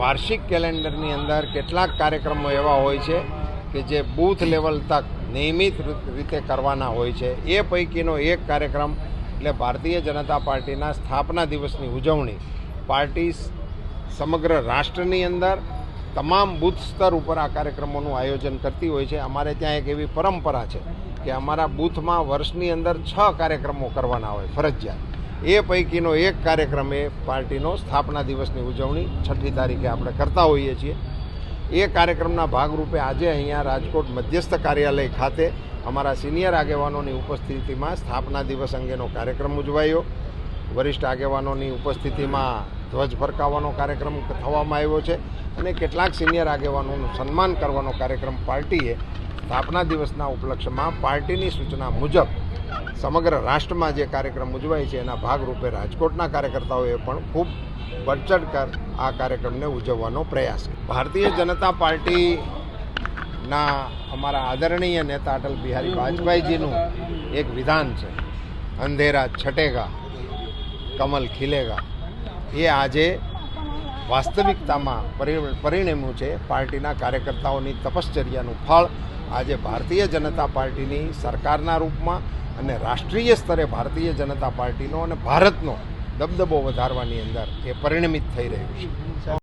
વાર્ષિક કેલેન્ડરની અંદર કેટલાક કાર્યક્રમો એવા હોય છે કે જે બૂથ લેવલ તક નિયમિત રીતે કરવાના હોય છે. એ પૈકીનો એક કાર્યક્રમ એટલે ભારતીય જનતા પાર્ટીના સ્થાપના દિવસની ઉજવણી. પાર્ટી સમગ્ર રાષ્ટ્રની અંદર તમામ બૂથ સ્તર ઉપર આ કાર્યક્રમોનું આયોજન કરતી હોય છે. અમારે ત્યાં એક એવી પરંપરા છે કે અમારા બૂથમાં વર્ષની અંદર છ કાર્યક્રમો કરવાના હોય ફરજિયાત. એ પૈકીનો એક કાર્યક્રમ એ પાર્ટીનો સ્થાપના દિવસની ઉજવણી છઠ્ઠી તારીખે આપણે કરતા હોઈએ છીએ. એ કાર્યક્રમના ભાગરૂપે આજે અહીંયા રાજકોટ મધ્યસ્થ કાર્યાલય ખાતે અમારા સિનિયર આગેવાનોની ઉપસ્થિતિમાં સ્થાપના દિવસ અંગેનો કાર્યક્રમ ઉજવાયો. વરિષ્ઠ આગેવાનોની ઉપસ્થિતિમાં ધ્વજ ફરકાવવાનો કાર્યક્રમ થવામાં આવ્યો છે અને કેટલાક સિનિયર આગેવાનોનું સન્માન કરવાનો કાર્યક્રમ પાર્ટીએ સ્થાપના દિવસના ઉપલક્ષ્યમાં પાર્ટીની સૂચના મુજબ સમગ્ર રાષ્ટ્રમાં જે કાર્યક્રમ ઉજવાય છે, એના ભાગરૂપે રાજકોટના કાર્યકર્તાઓએ પણ ખૂબ બળચડ કર આ કાર્યક્રમને ઉજવવાનો પ્રયાસ ભારતીય જનતા પાર્ટીના અમારા આદરણીય નેતા અટલ બિહારી વાજપેયીજીનું એક વિધાન છે, અંધેરા છટેગા, કમલ ખીલેગા. એ આજે વાસ્તવિકતામાં પરિ- પરિણમ્યું છે. પાર્ટીના કાર્યકર્તાઓની તપશ્ચર્યાનું ફળ આજે ભારતીય જનતા પાર્ટીની સરકારના રૂપમાં અને રાષ્ટ્રીય સ્તરે ભારતીય જનતા પાર્ટીનો અને ભારતનો દબદબો વધારવાની અંદર એ પરિણમિત થઈ રહ્યું છે.